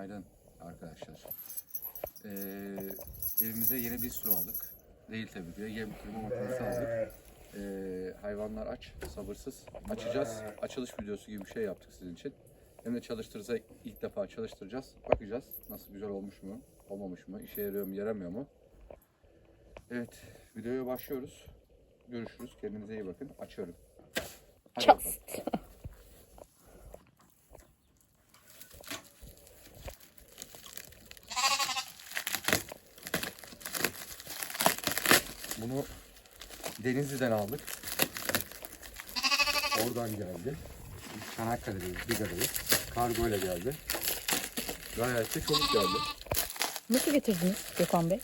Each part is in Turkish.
Günaydın arkadaşlar. Ee, evimize yeni bir su aldık. Değil tabii ki yem kırma makinesi aldık. Ee, hayvanlar aç, sabırsız. Açacağız. Açılış videosu gibi bir şey yaptık sizin için. Hem de çalıştırırsa ilk defa çalıştıracağız. Bakacağız nasıl güzel olmuş mu, olmamış mı, işe yarıyor mu, yaramıyor mu. Evet, videoya başlıyoruz. Görüşürüz. Kendinize iyi bakın. Açıyorum. Hadi bakalım. Just. Bunu Denizli'den aldık. Oradan geldi. Çanakkale'deyiz, Biga'dayız. Kargo ile geldi. Gayet de çabuk geldi. Nasıl getirdiniz Gökhan Bey?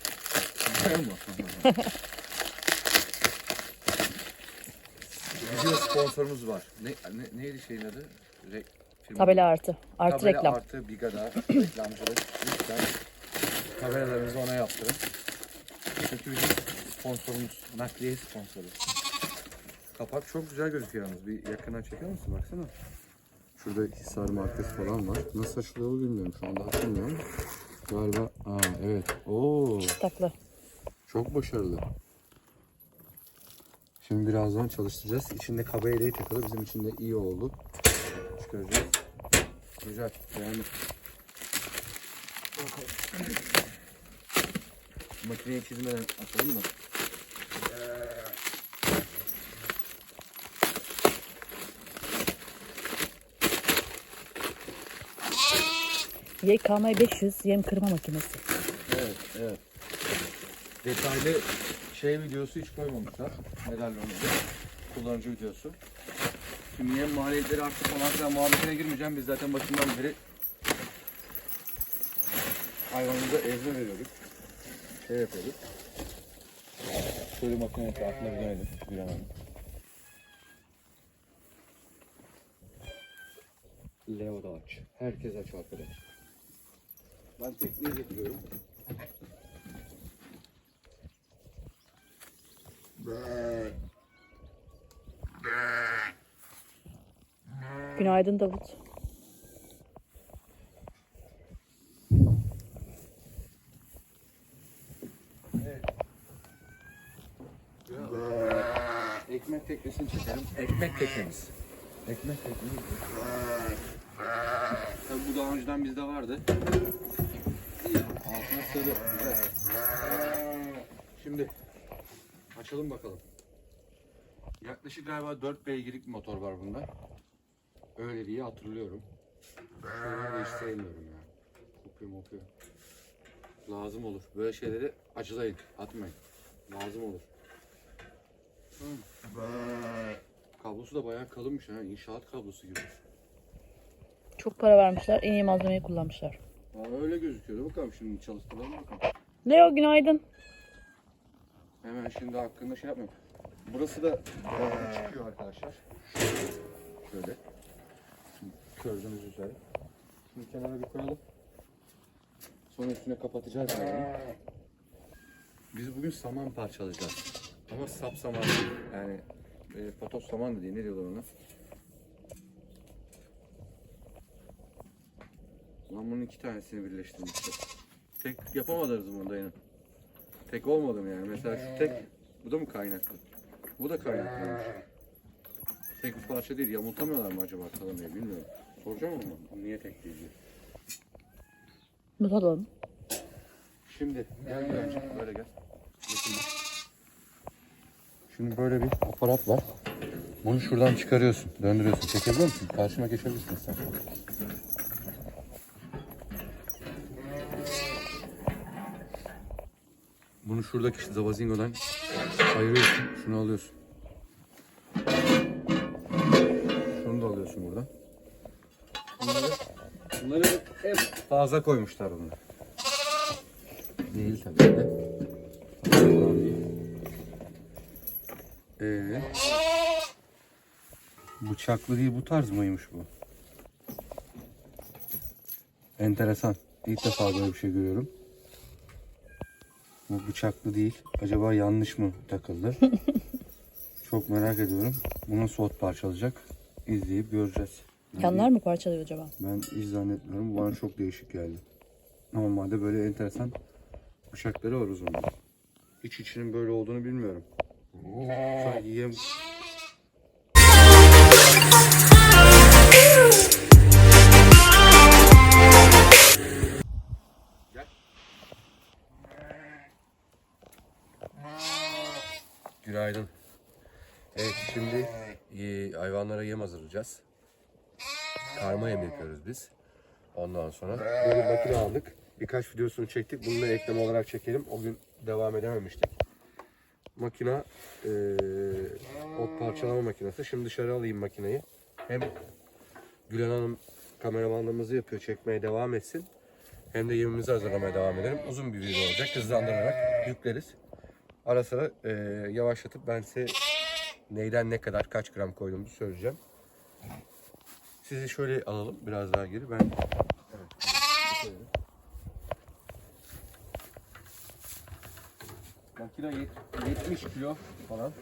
Bizim sponsorumuz var. Ne, ne, neydi şeyin adı? Re, firma- Tabela artı. Artı Tabela reklam. Artı Biga'da reklamcılık. Lütfen tabelalarınızı ona yaptırın. Çünkü bizim sponsorumuz, nakliye sponsoru. Kapak çok güzel gözüküyor yalnız. Bir yakından çeker misin? Baksana. Şurada Hisar markası falan var. Nasıl açılıyor bilmiyorum. Şu anda açılmıyor. Galiba. Aa evet. Oo. Taklı. Çok başarılı. Şimdi birazdan çalıştıracağız. İçinde kaba eleği takılı. Bizim için de iyi oldu. Çıkaracağız. Güzel. Yani makineyi çizmeden açalım mı? YKM 500 yem kırma makinesi. Evet, evet. Detaylı şey videosu hiç koymamışlar. Medalyonunda. Kullanıcı videosu. Şimdi yem maliyetleri arttı falan filan muhabbetine girmeyeceğim. Biz zaten başından beri hayvanımıza ezme veriyorduk. Şey yapıyorduk. Şöyle makine etrafına bir dönelim. Bir an Leo da aç. Herkes aç arkadaş. Ben tekniği getiriyorum. Günaydın Davut. Ekmek teknesini çekelim. Ekmek teknemiz. Ekmek teknemiz. Tabii bu daha önceden bizde vardı. Altına sığdı. Güzel. Şimdi açalım bakalım. Yaklaşık galiba 4 beygirlik bir motor var bunda. Öyle diye hatırlıyorum. De hiç sevmiyorum ya. Kokuyor mokuyor. Lazım olur. Böyle şeyleri acılayın, atmayın. Lazım olur. Kablosu da bayağı kalınmış ha. İnşaat kablosu gibi. Çok para vermişler. En iyi malzemeyi kullanmışlar. Aa, öyle gözüküyordu. Bakalım şimdi çalıştıralım bakalım. Leo günaydın. Hemen şimdi hakkında şey yapmayayım. Burası da e, çıkıyor arkadaşlar. Şöyle. Şimdi gördüğünüz üzere. Şimdi kenara bir koyalım. Sonra üstüne kapatacağız yani. Biz bugün saman parçalayacağız. Ama sap saman. Yani e, patos saman da değil. Ne diyorlar ona? Ben bunun iki tanesini birleştirmiştim. Tek yapamadınız mı dayının? Tek olmadı mı yani? Mesela şu tek, bu da mı kaynaklı? Bu da kaynaklıymış. Tek bir parça değil, yamultamıyorlar mı acaba kalamayı bilmiyorum. Soracağım ama niye tek değil diye. Bakalım. Şimdi gel bir önce böyle gel. Yakınma. Şimdi böyle bir aparat var. Bunu şuradan çıkarıyorsun, döndürüyorsun. Çekebiliyor musun? Karşıma geçebilirsin sen. Bunu şuradaki işte zavazingodan ayırıyorsun. Şunu alıyorsun. Şunu da alıyorsun buradan. Bunları, bunları hep fazla koymuşlar bunu. Değil tabii de. Tamam. Ee, bıçaklı değil bu tarz mıymış bu? Enteresan. İlk defa böyle bir şey görüyorum. Bu bıçaklı değil. Acaba yanlış mı takıldı? Çok merak ediyorum. Bunu sot parçalayacak. İzleyip göreceğiz. Yanlar mı parçalıyor acaba? Ben hiç zannetmiyorum. Bu bana çok değişik geldi. Normalde böyle enteresan bıçakları var uzunluğu. Hiç içinin böyle olduğunu bilmiyorum. Yiyem... Günaydın. Evet şimdi e, hayvanlara yem hazırlayacağız. Karma yem yapıyoruz biz. Ondan sonra böyle makine aldık. Birkaç videosunu çektik. Bunu da ekleme olarak çekelim. O gün devam edememiştik. Makina e, ot parçalama makinesi. Şimdi dışarı alayım makineyi. Hem Gülen Hanım kameramanlığımızı yapıyor. Çekmeye devam etsin. Hem de yemimizi hazırlamaya devam edelim. Uzun bir video olacak. Hızlandırarak yükleriz. Ara sıra e, yavaşlatıp ben size neyden ne kadar kaç gram koyduğumuzu söyleyeceğim. Sizi şöyle alalım biraz daha geri. Ben evet, şöyle. Makine yet- 70 kilo falan.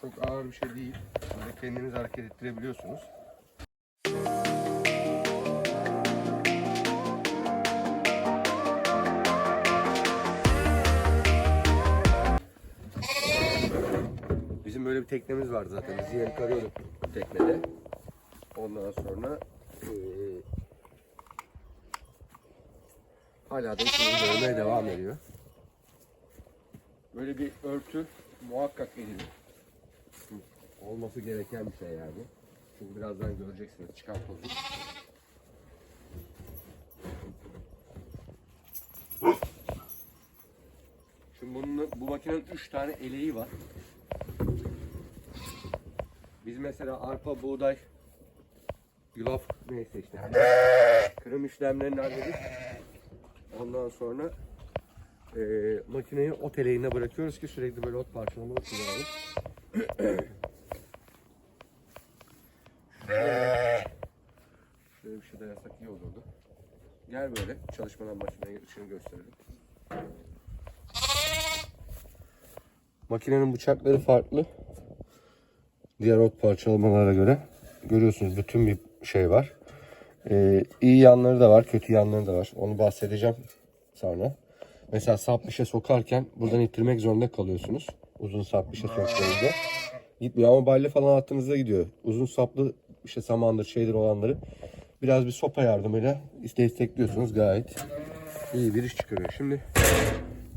Çok ağır bir şey değil. Böyle kendiniz hareket ettirebiliyorsunuz. Bizim böyle bir teknemiz vardı zaten. Biz yem karıyorduk teknede. Ondan sonra eee hala da işimizi devam ediyor. Böyle bir örtü muhakkak edilir. Olması gereken bir şey yani. Çünkü birazdan göreceksiniz çıkan. Şimdi bunun, bu makinenin 3 tane eleği var. Biz mesela arpa, buğday, yulaf neyse işte. Kırım işlemlerini halledip ondan sonra eee makineyi ot eleğine bırakıyoruz ki sürekli böyle ot parçalamalı kullanalım. Şöyle bir şey de yapsak iyi olurdu. Gel böyle çalışmadan makineye ışığını gösterelim. Makinenin bıçakları farklı. Diğer ot parçalamalara göre. Görüyorsunuz bütün bir şey var. Ee, iyi yanları da var, kötü yanları da var. Onu bahsedeceğim sonra. Mesela sap bir şey sokarken buradan ittirmek zorunda kalıyorsunuz. Uzun sap bir şey söktüğünüzde. Gitmiyor ama balya falan attığınızda gidiyor. Uzun saplı işte samandır şeydir olanları biraz bir sopa yardımıyla destekliyorsunuz gayet iyi bir iş çıkarıyor. Şimdi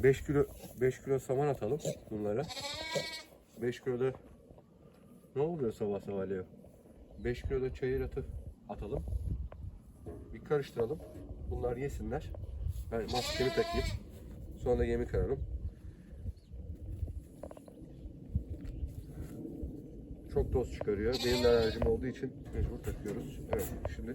5 kilo 5 kilo saman atalım bunlara. 5 kilo da ne oluyor sabah sabah Leo? 5 kilo da çayır atı atalım. Bir karıştıralım. Bunlar yesinler. Ben maskemi takayım. Sonra yemi kararım. Çok toz çıkarıyor. Benim de alerjim olduğu için mecbur takıyoruz. Evet şimdi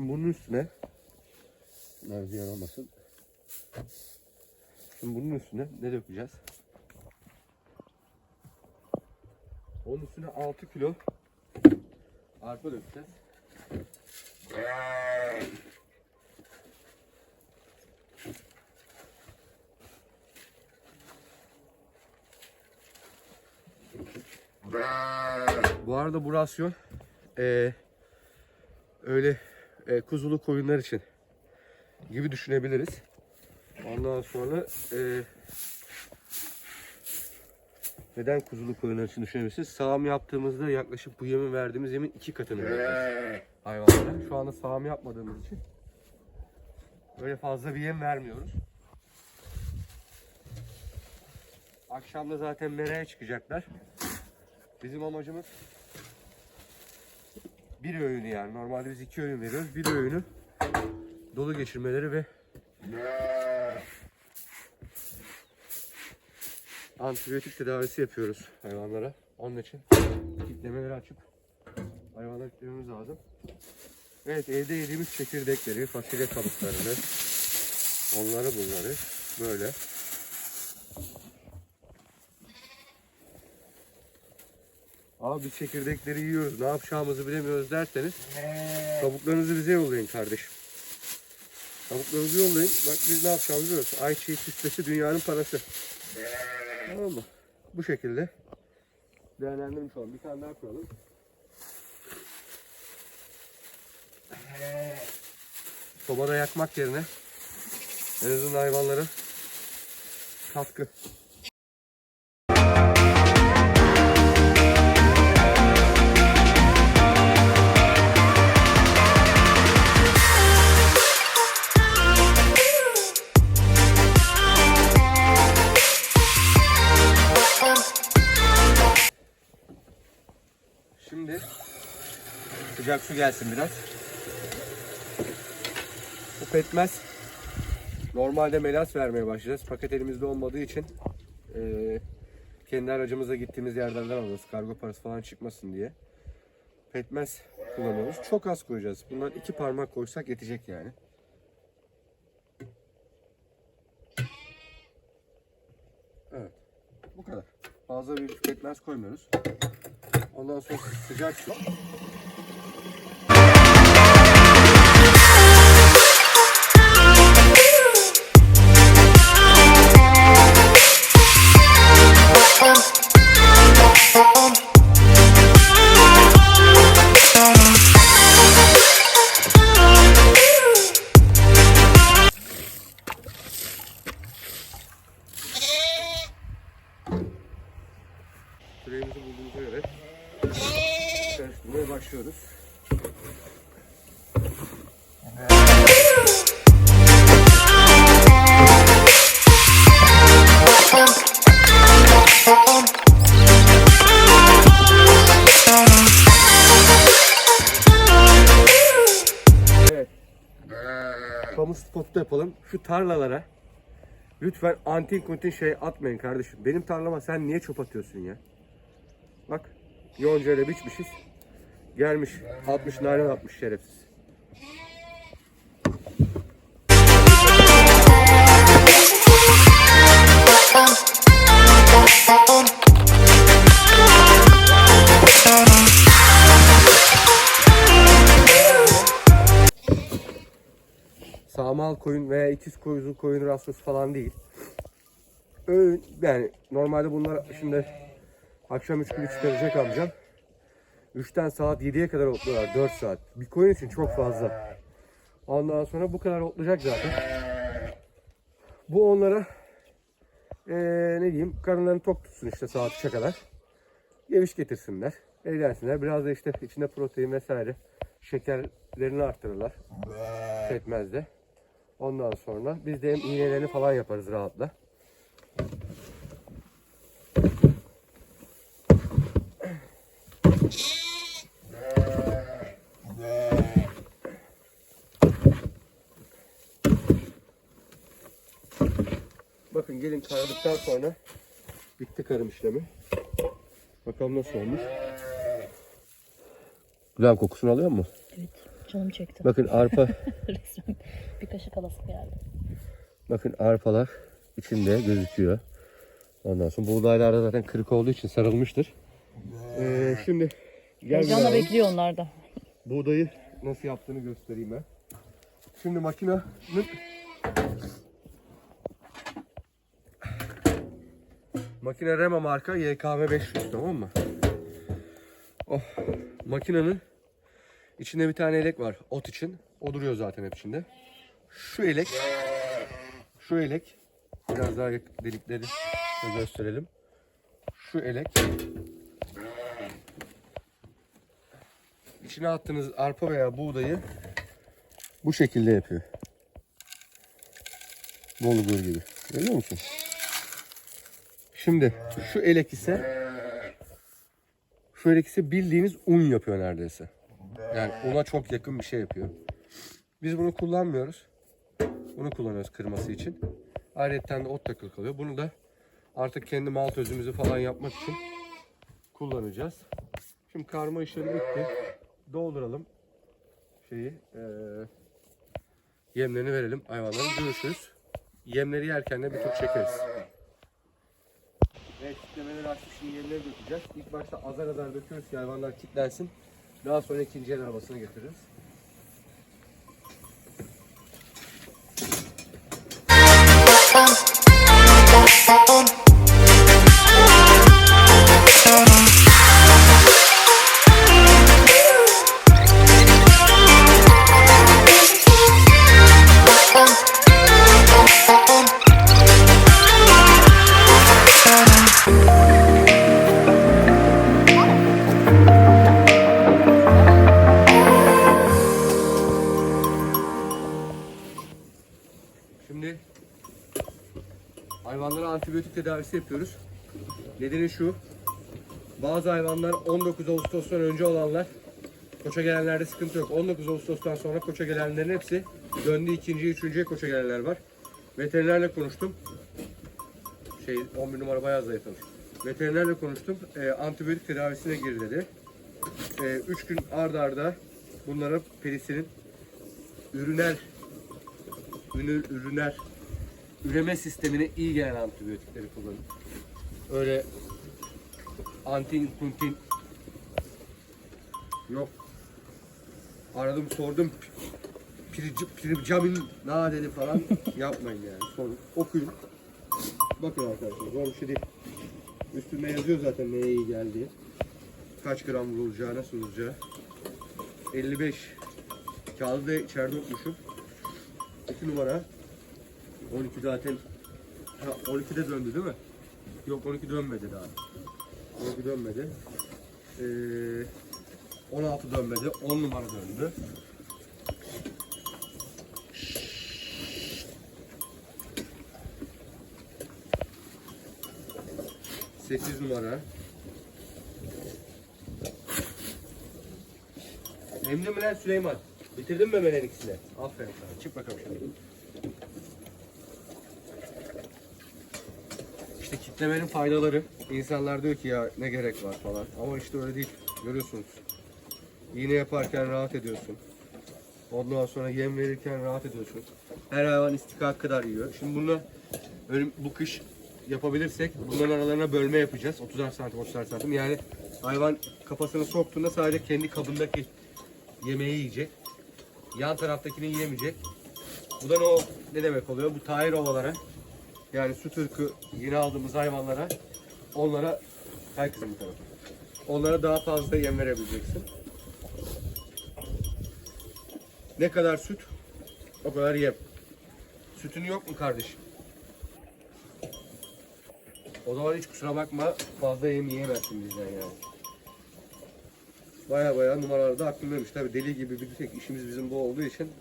Şimdi bunun üstüne ziyan olmasın. Şimdi bunun üstüne ne dökeceğiz? Onun üstüne 6 kilo arpa dökeceğiz. Bu arada bu rasyon eee öyle e, kuzulu koyunlar için gibi düşünebiliriz. Ondan sonra e, neden kuzulu koyunlar için düşünebilirsiniz? Sağım yaptığımızda yaklaşık bu yemin verdiğimiz yemin iki katını veriyoruz hayvanlara. Şu anda sağım yapmadığımız için böyle fazla bir yem vermiyoruz. Akşam da zaten meraya çıkacaklar. Bizim amacımız bir öğünü yani. Normalde biz iki öğün veriyoruz. Bir öğünü dolu geçirmeleri ve antibiyotik tedavisi yapıyoruz hayvanlara. Onun için kitlemeleri açıp hayvanları kitlememiz lazım. Evet evde yediğimiz çekirdekleri, fasulye kabuklarını, onları bunları böyle Abi biz çekirdekleri yiyoruz. Ne yapacağımızı bilemiyoruz derseniz kabuklarınızı bize yollayın kardeşim. Kabuklarınızı yollayın. Bak biz ne yapacağımızı biliyoruz. Ayçiçeği kütlesi dünyanın parası. Tamam mı? Bu şekilde değerlendirmiş olalım. Bir tane daha koyalım. Sobada yakmak yerine en azından hayvanlara katkı. Sıcak su gelsin biraz. Bu petmez. Normalde melas vermeye başlayacağız. Paket elimizde olmadığı için eee, kendi aracımızla gittiğimiz yerlerden alıyoruz. Kargo parası falan çıkmasın diye. Petmez kullanıyoruz. Çok az koyacağız. Bundan iki parmak koysak yetecek yani. Evet. Bu kadar. Fazla bir petmez koymuyoruz. Ondan sonra sıcak su. Yapalım. Şu tarlalara lütfen antin kuntin şey atmayın kardeşim. Benim tarlama sen niye çöp atıyorsun ya? Bak yoncayla biçmişiz. Gelmiş 60 narin atmış şerefsiz. Sağmal koyun veya ikiz koyun koyun rastası falan değil. Öğün yani normalde bunlar şimdi akşam 3 gibi çıkaracak amcam. 3'ten saat 7'ye kadar otluyorlar 4 saat. Bir koyun için çok fazla. Ondan sonra bu kadar otlayacak zaten. Bu onlara eee, ne diyeyim karınlarını tok tutsun işte saat 3'e kadar. Geviş getirsinler. Eğlensinler. Biraz da işte içinde protein vesaire şekerlerini arttırırlar. Etmez de. Ondan sonra biz de hem iğnelerini falan yaparız rahatla. Bakın gelin karadıktan sonra bitti karım işlemi. Bakalım nasıl olmuş. Güzel kokusunu alıyor mu? Evet canım çekti. Bakın arpa Resmen bir kaşık alası geldi. Bakın arpalar içinde gözüküyor. Ondan sonra buğdaylar da zaten kırık olduğu için sarılmıştır. Ee, şimdi gel Heyecanla bekliyor onlar da. buğdayı nasıl yaptığını göstereyim ben. Şimdi makinenin Makine Rema marka YKV 500 tamam mı? Oh, makinenin İçinde bir tane elek var ot için. O duruyor zaten hep içinde. Şu elek, şu elek, biraz daha delikleri de gösterelim. Şu elek, içine attığınız arpa veya buğdayı bu şekilde yapıyor. Bulgur gibi. Görüyor musun? Şimdi şu elek ise şu elek ise bildiğiniz un yapıyor neredeyse. Yani una çok yakın bir şey yapıyor. Biz bunu kullanmıyoruz. Bunu kullanıyoruz kırması için. Ayrıca de ot takılı kalıyor. Bunu da artık kendi malt özümüzü falan yapmak için kullanacağız. Şimdi karma işleri bitti. Dolduralım şeyi. eee yemlerini verelim hayvanların. Görüşürüz. Yemleri yerken de bir tur çekeriz. Evet, kitlemeleri açtık. Şimdi yemleri dökeceğiz. İlk başta azar azar döküyoruz ki hayvanlar kilitlensin. Daha sonra ikinci el arabasına getiririz. Şimdi tedavisi yapıyoruz. Nedeni şu. Bazı hayvanlar 19 Ağustos'tan önce olanlar koça gelenlerde sıkıntı yok. 19 Ağustos'tan sonra koça gelenlerin hepsi döndü ikinci, üçüncüye koça gelenler var. Veterinerle konuştum. Şey 11 numara bayağı zayıflamış. Veterinerle konuştum. Ee, antibiyotik tedavisine gir dedi. 3 gün arda arda bunlara penisilin üriner ürün, ürüner üreme sistemine iyi gelen antibiyotikleri kullanın. Öyle antin kuntin yok. Aradım sordum pirici, piricamin na dedi falan yapmayın yani. Sorun. Okuyun. Bakın arkadaşlar zor bir şey değil. Üstünde yazıyor zaten neye iyi geldiği. Kaç gram vurulacağı, nasıl vurulacağı. 55 kağıdı da içeride okumuşum. 2 numara. 12 zaten ha, 12'de döndü değil mi? Yok 12 dönmedi daha. 12 dönmedi. Ee, 16 dönmedi. 10 numara döndü. Sekiz numara. Emdi mi lan Süleyman? Bitirdin mi memelerin ikisini? Aferin sana. Çık bakalım şimdi. İşte kitlemenin faydaları. İnsanlar diyor ki ya ne gerek var falan. Ama işte öyle değil. Görüyorsunuz. İğne yaparken rahat ediyorsun. Ondan sonra yem verirken rahat ediyorsun. Her hayvan istikak kadar yiyor. Şimdi bunu bu kış yapabilirsek bunların aralarına bölme yapacağız. 30'ar santim 30'ar santim. Yani hayvan kafasını soktuğunda sadece kendi kabındaki yemeği yiyecek. Yan taraftakini yiyemeyecek. Bu da ne, o, ne demek oluyor? Bu tahir ovalara yani süt ırkı yeni aldığımız hayvanlara onlara herkesin bu tarafa. Onlara daha fazla yem verebileceksin. Ne kadar süt o kadar yem. Sütün yok mu kardeşim? O zaman hiç kusura bakma fazla yem yiyemezsin bizden yani. Baya baya numaralarda aklımdaymış. Tabi deli gibi bir tek işimiz bizim bu olduğu için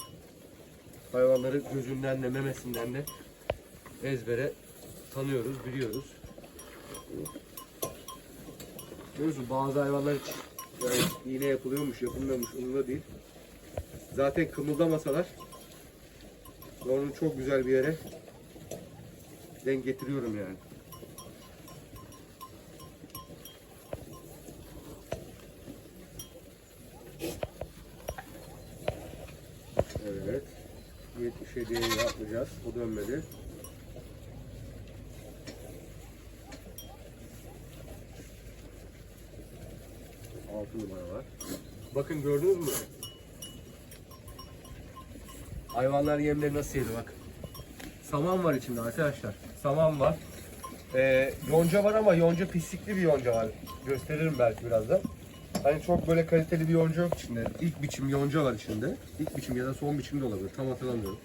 hayvanları gözünden de memesinden de ezbere tanıyoruz, biliyoruz. Görüyorsun bazı hayvanlar hiç yani iğne yapılıyormuş, yapılmıyormuş umurunda değil. Zaten kımıldamasalar onu çok güzel bir yere denk getiriyorum yani. Evet. 77'ye yapmayacağız. O dönmedi. Altı numara var. Bakın gördünüz mü? Hayvanlar yemleri nasıl yedi bak. Saman var içinde arkadaşlar. Saman var. Ee, yonca var ama yonca pislikli bir yonca var. Gösteririm belki birazdan. Hani çok böyle kaliteli bir yonca yok içinde. İlk biçim yonca var içinde. İlk biçim ya da son biçim de olabilir. Tam hatırlamıyorum.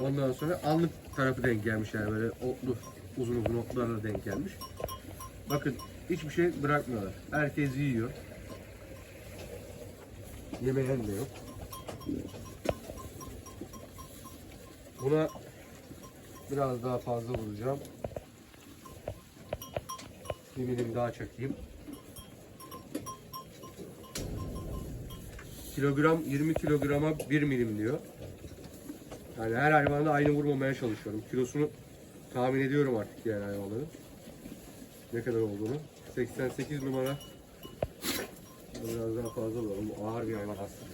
Ondan sonra anlık tarafı denk gelmiş yani böyle otlu, uzun uzun otlarına denk gelmiş. Bakın hiçbir şey bırakmıyorlar. Herkes yiyor. Yemeyen de yok. Buna biraz daha fazla vuracağım. Bir milim daha çekeyim. Kilogram 20 kilograma 1 milim diyor. Yani her hayvanda aynı vurmamaya çalışıyorum. Kilosunu tahmin ediyorum artık yani hayvanların. Ne kadar olduğunu. 88 numara. Biraz daha fazla alalım. Bu ağır bir hayvan aslında.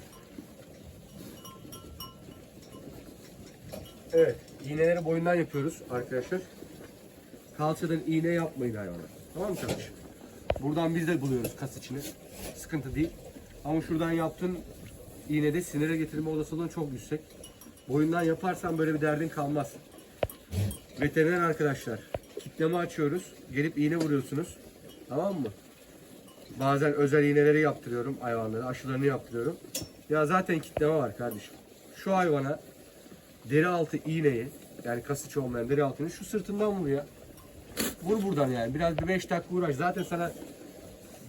Evet. iğneleri boyundan yapıyoruz arkadaşlar. Kalçadan iğne yapmayın hayvana. Tamam mı kardeşim? Buradan biz de buluyoruz kas içini. Sıkıntı değil. Ama şuradan yaptığın iğnede sinire getirme olasılığın çok yüksek. Boyundan yaparsan böyle bir derdin kalmaz. Veteriner arkadaşlar, kitleme açıyoruz. Gelip iğne vuruyorsunuz. Tamam mı? Bazen özel iğneleri yaptırıyorum hayvanlara, aşılarını yaptırıyorum. Ya zaten kitleme var kardeşim. Şu hayvana deri altı iğneyi, yani kas içi olmayan deri altını şu sırtından vur ya. Vur buradan yani. Biraz bir 5 dakika uğraş. Zaten sana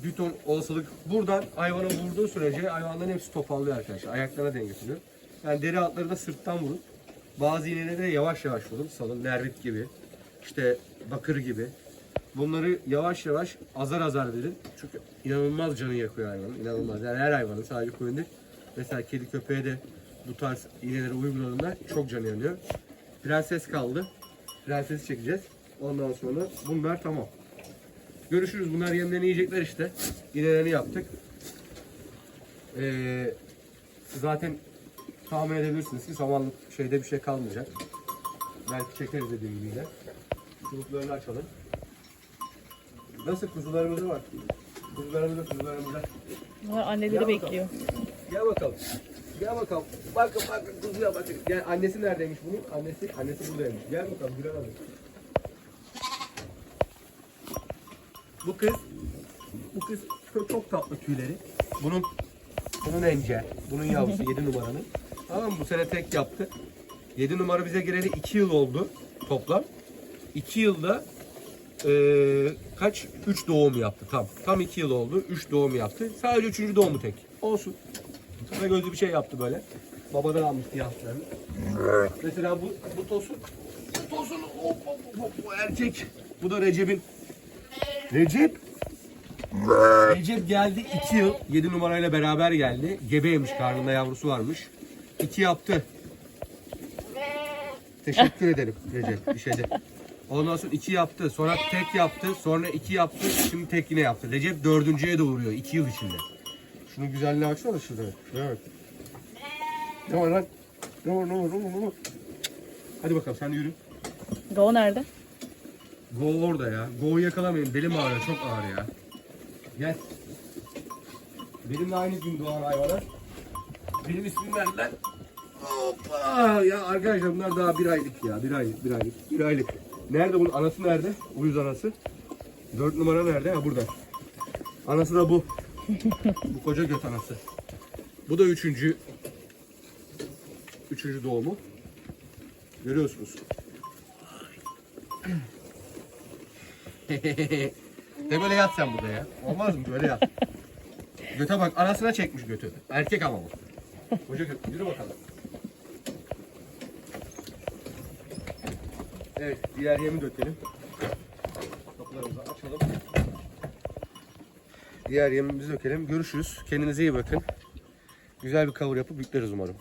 bir ton olasılık buradan hayvana vurduğu sürece hayvanların hepsi topallıyor arkadaşlar. Ayaklarına denk getiriyor. Yani deri altları da sırttan vurun. Bazı iğneleri de yavaş yavaş vurun. Salın, nervit gibi, işte bakır gibi. Bunları yavaş yavaş azar azar verin. Çünkü inanılmaz canı yakıyor hayvanın. İnanılmaz. Yani her hayvanın sadece koyun değil. Mesela kedi köpeğe de bu tarz iğneleri uyguladığında çok canı yanıyor. Prenses kaldı. Prensesi çekeceğiz. Ondan sonra bunlar tamam. Görüşürüz. Bunlar yemlerini yiyecekler işte. İğnelerini yaptık. Ee, zaten tahmin edebilirsiniz ki samanlık şeyde bir şey kalmayacak. Belki çekeriz dediğim gibi yine. Çubuklarını açalım. Nasıl kuzularımız var? Kuzularımız da kuzularımız Bunlar anneleri bekliyor. Gel bakalım. Gel bakalım. Bakın bakın kuzuya bakın. Gel annesi neredeymiş bunun? Annesi annesi buradaymış. Gel bakalım Gülen Hanım. Bu kız bu kız çok, çok tatlı tüyleri. Bunun bunun ence. Bunun yavrusu 7 numaranın. Tamam? Bu sene tek yaptı. 7 numara bize gireli 2 yıl oldu toplam. 2 yılda eee, kaç? 3 doğum yaptı tam. Tam 2 yıl oldu. 3 doğum yaptı. Sadece 3. doğumu tek. Olsun. Sana gözlü bir şey yaptı böyle. Babadan almıştı yaslarını. Mesela bu, bu tosun. Bu tosun hop hop hop bu erkek. Bu da Recep'in. Recep. Recep geldi 2 yıl. 7 numarayla beraber geldi. Gebeymiş karnında yavrusu varmış. 2 yaptı. Teşekkür ederim Recep. Bir şey de. Ondan sonra iki yaptı. Sonra tek yaptı. Sonra iki yaptı. Şimdi tek yine yaptı. Recep dördüncüye doğuruyor. iki yıl içinde. Şunu güzelliğe açsana şurada. Bak. Ne var lan? Ne var ne var ne var ne var? Hadi bakalım sen de yürü. Doğu nerede? Go orada ya. Go'yu yakalamayın. Belim ağrıyor. Çok ağrıyor ya. Gel. Benimle aynı gün doğan hayvanlar. Benim ismim verdiler. Hoppa! Ya arkadaşlar bunlar daha bir aylık ya. Bir aylık, bir aylık, bir aylık. Nerede bunun anası nerede? Uyuz anası. Dört numara nerede? Ha burada. Anası da bu. bu koca göt anası. Bu da üçüncü. Üçüncü doğumu. Görüyorsunuz. De böyle yat sen burada ya. Olmaz mı? Böyle yat. Göte bak anasına çekmiş götü. Erkek ama bu. Koca göt. Yürü bakalım. Evet diğer yemi dökelim. Kapılarımızı açalım. Diğer yemimizi dökelim. Görüşürüz. Kendinize iyi bakın. Güzel bir cover yapıp yükleriz umarım.